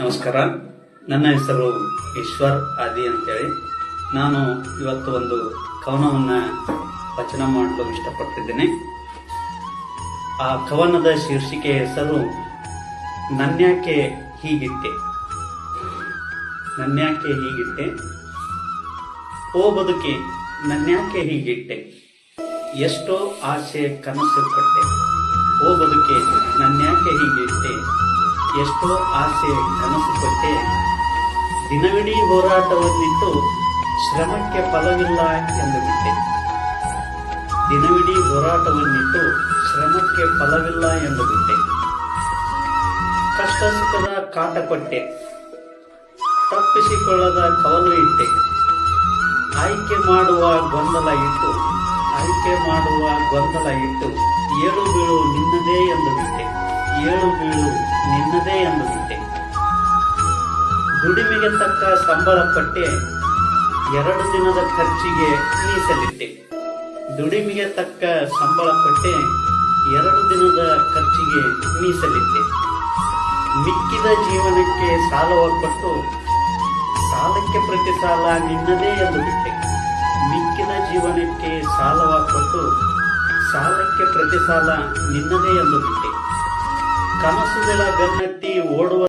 ನಮಸ್ಕಾರ. ನನ್ನ ಹೆಸರು ಈಶ್ವರ್ ಆದಿ ಅಂತೇಳಿ. ನಾನು ಇವತ್ತು ಒಂದು ಕವನವನ್ನು ವಚನ ಮಾಡಲು ಇಷ್ಟಪಡ್ತಿದ್ದೇನೆ. ಆ ಕವನದ ಶೀರ್ಷಿಕೆ ಹೆಸರು, ನನ್ಯಾಕೆ ಹೀಗಿಟ್ಟೆ? ನನ್ಯಾಕೆ ಹೀಗಿಟ್ಟೆ? ಓ ಬದುಕಿ, ನನ್ಯಾಕೆ ಹೀಗಿಟ್ಟೆ? ಎಷ್ಟೋ ಆಸೆ ಕನಸು ಕೊಟ್ಟೆ. ಓ ಬದುಕೆ, ನನ್ಯಾಕೆ ಹೀಗಿಟ್ಟೆ? ಎಷ್ಟೋ ಆಸೆ ಕನಸು ಕೊಟ್ಟೆ ದಿನವಿಡೀ ಹೋರಾಟವನ್ನಿಟ್ಟು ಶ್ರಮಕ್ಕೆ ಫಲವಿಲ್ಲ ಎಂದು ಬಿಟ್ಟೆ. ದಿನವಿಡೀ ಹೋರಾಟವನ್ನಿಟ್ಟು ಶ್ರಮಕ್ಕೆ ಫಲವಿಲ್ಲ ಎಂದು ಬಿಟ್ಟೆ. ಕಷ್ಟ ಸುಖದ ಕಾಟ ಕೊಟ್ಟೆ ತಪ್ಪಿಸಿಕೊಳ್ಳದ ಕವಲು ಇಟ್ಟೆ. ಆಯ್ಕೆ ಮಾಡುವ ಗೊಂದಲ ಇಟ್ಟು, ಆಯ್ಕೆ ಮಾಡುವ ಗೊಂದಲ ಇಟ್ಟು, ಏಳು ಬೀಳು ನಿನ್ನದೇ ಎಂದು ಬಿಟ್ಟೆ. ಏಳು ಬೀಳು ನಿನ್ನದೇ ಬಿಟ್ಟೆ ದುಡಿಮೆಗೆ ತಕ್ಕ ಸಂಬಳ ಪಟ್ಟೆ ಎರಡು ದಿನದ ಖರ್ಚಿಗೆ ಮೀಸಲಿಟ್ಟೆ. ದುಡಿಮೆಗೆ ತಕ್ಕ ಸಂಬಳ ಪಟ್ಟೆ ಎರಡು ದಿನದ ಖರ್ಚಿಗೆ ಮೀಸಲಿಟ್ಟೆ. ಮಿಕ್ಕಿದ ಜೀವನಕ್ಕೆ ಸಾಲವ ಕೊಟ್ಟು ಸಾಲಕ್ಕೆ ಪ್ರತಿ ಸಾಲ ನಿನ್ನದೇ ಎಂದು ಬಿಟ್ಟೆ. ಮಿಕ್ಕಿದ ಜೀವನಕ್ಕೆ ಸಾಲವ ಕೊಟ್ಟು ಸಾಲಕ್ಕೆ ಪ್ರತಿ ಸಾಲ ನಿನ್ನದೇ ಎಂದು ಬಿಟ್ಟೆ. ಕನಸುಗಳ ಬೆನ್ನತ್ತಿ ಓಡುವ